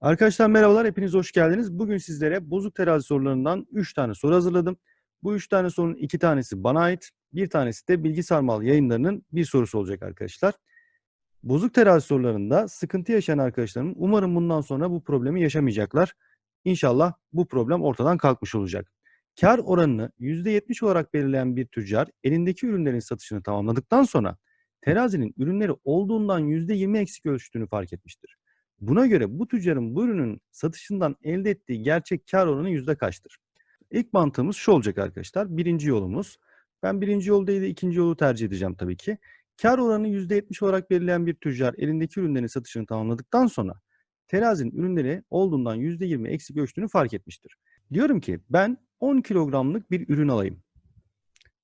Arkadaşlar merhabalar, hepiniz hoş geldiniz. Bugün sizlere bozuk terazi sorularından 3 tane soru hazırladım. Bu 3 tane sorunun 2 tanesi bana ait, bir tanesi de Bilgi Sarmal yayınlarının bir sorusu olacak arkadaşlar. Bozuk terazi sorularında sıkıntı yaşayan arkadaşlarım umarım bundan sonra bu problemi yaşamayacaklar. İnşallah bu problem ortadan kalkmış olacak. Kar oranını %70 olarak belirleyen bir tüccar elindeki ürünlerin satışını tamamladıktan sonra terazinin ürünleri olduğundan %20 eksik ölçtüğünü fark etmiştir. Buna göre bu tüccarın bu ürünün satışından elde ettiği gerçek kar oranı yüzde kaçtır? İlk mantığımız şu olacak arkadaşlar. Birinci yolumuz. Ben birinci yol değil de ikinci yolu tercih edeceğim tabii ki. Kar oranı %70 olarak belirleyen bir tüccar elindeki ürünlerin satışını tamamladıktan sonra terazinin ürünleri olduğundan %20 eksik ölçtüğünü fark etmiştir. Diyorum ki ben 10 kilogramlık bir ürün alayım.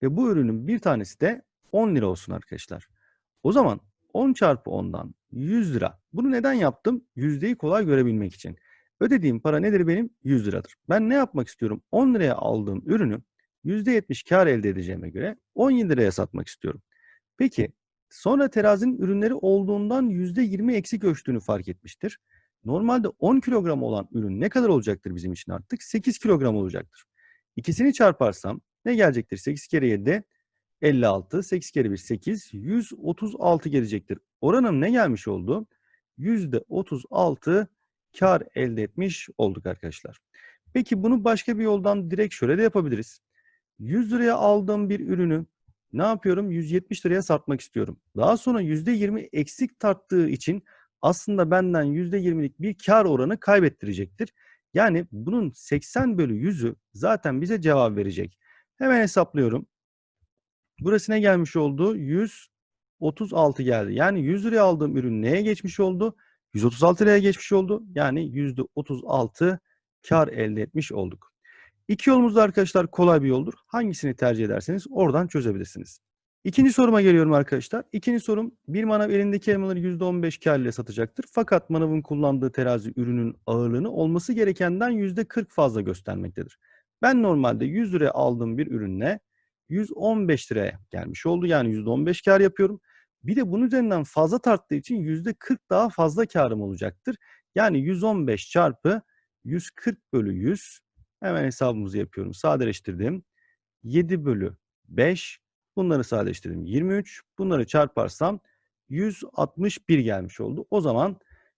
Ve bu ürünün bir tanesi de 10 lira olsun arkadaşlar. O zaman 10 çarpı 10'dan 100 lira. Bunu neden yaptım? Yüzdeyi kolay görebilmek için. Ödediğim para nedir benim? 100 liradır. Ben ne yapmak istiyorum? 10 liraya aldığım ürünü %70 kar elde edeceğime göre 17 liraya satmak istiyorum. Peki sonra terazinin ürünleri olduğundan %20 eksik ölçtüğünü fark etmiştir. Normalde 10 kilogram olan ürün ne kadar olacaktır bizim için artık? 8 kilogram olacaktır. İkisini çarparsam ne gelecektir? 8 kere 7 56, 8 kere 1 8, 136 gelecektir. Oranım ne gelmiş oldu? %36 kar elde etmiş olduk arkadaşlar. Peki bunu başka bir yoldan direkt şöyle de yapabiliriz. 100 liraya aldığım bir ürünü ne yapıyorum? 170 liraya satmak istiyorum. Daha sonra %20 eksik tarttığı için aslında benden %20'lik bir kar oranı kaybettirecektir. Yani bunun 80 bölü 100'ü zaten bize cevap verecek. Hemen hesaplıyorum. Burası ne gelmiş oldu? 136 geldi. Yani 100 liraya aldığım ürün neye geçmiş oldu? 136 liraya geçmiş oldu. Yani %36 kar elde etmiş olduk. İki yolumuz da arkadaşlar kolay bir yoldur. Hangisini tercih ederseniz oradan çözebilirsiniz. İkinci soruma geliyorum arkadaşlar. İkinci sorum bir manav elindeki elmaları %15 kar ile satacaktır. Fakat manavın kullandığı terazi ürünün ağırlığını olması gerekenden %40 fazla göstermektedir. Ben normalde 100 liraya aldığım bir ürünle 115 liraya gelmiş oldu. Yani %15 kar yapıyorum. Bir de bunun üzerinden fazla tarttığı için %40 daha fazla karım olacaktır. Yani 115 çarpı 140 bölü 100. Hemen hesabımızı yapıyorum. Sadeleştirdim. 7 bölü 5. Bunları sadeleştirdim. 23. Bunları çarparsam 161 gelmiş oldu. O zaman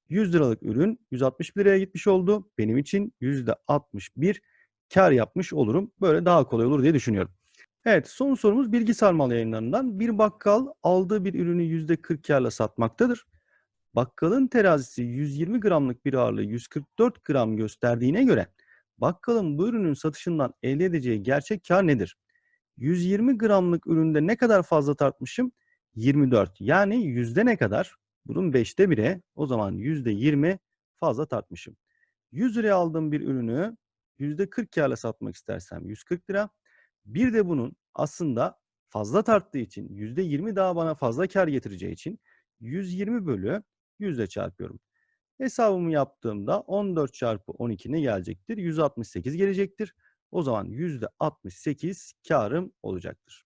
100 liralık ürün 161 liraya gitmiş oldu. Benim için %61 kar yapmış olurum. Böyle daha kolay olur diye düşünüyorum. Evet, son sorumuz bilgi sarmal yayınlarından. Bir bakkal aldığı bir ürünü %40 karla satmaktadır. Bakkalın terazisi 120 gramlık bir ağırlığı 144 gram gösterdiğine göre bakkalın bu ürünün satışından elde edeceği gerçek kar nedir? 120 gramlık üründe ne kadar fazla tartmışım? 24. Yani yüzde ne kadar? Bunun 5'te 1'e o zaman yüzde 20 fazla tartmışım. 100 liraya aldığım bir ürünü yüzde 40 karla satmak istersem 140 lira. Bir de bunun aslında fazla tarttığı için %20 daha bana fazla kar getireceği için 120 bölü 100 çarpıyorum. Hesabımı yaptığımda 14 çarpı 12 ne gelecektir? 168 gelecektir. O zaman %68 karım olacaktır.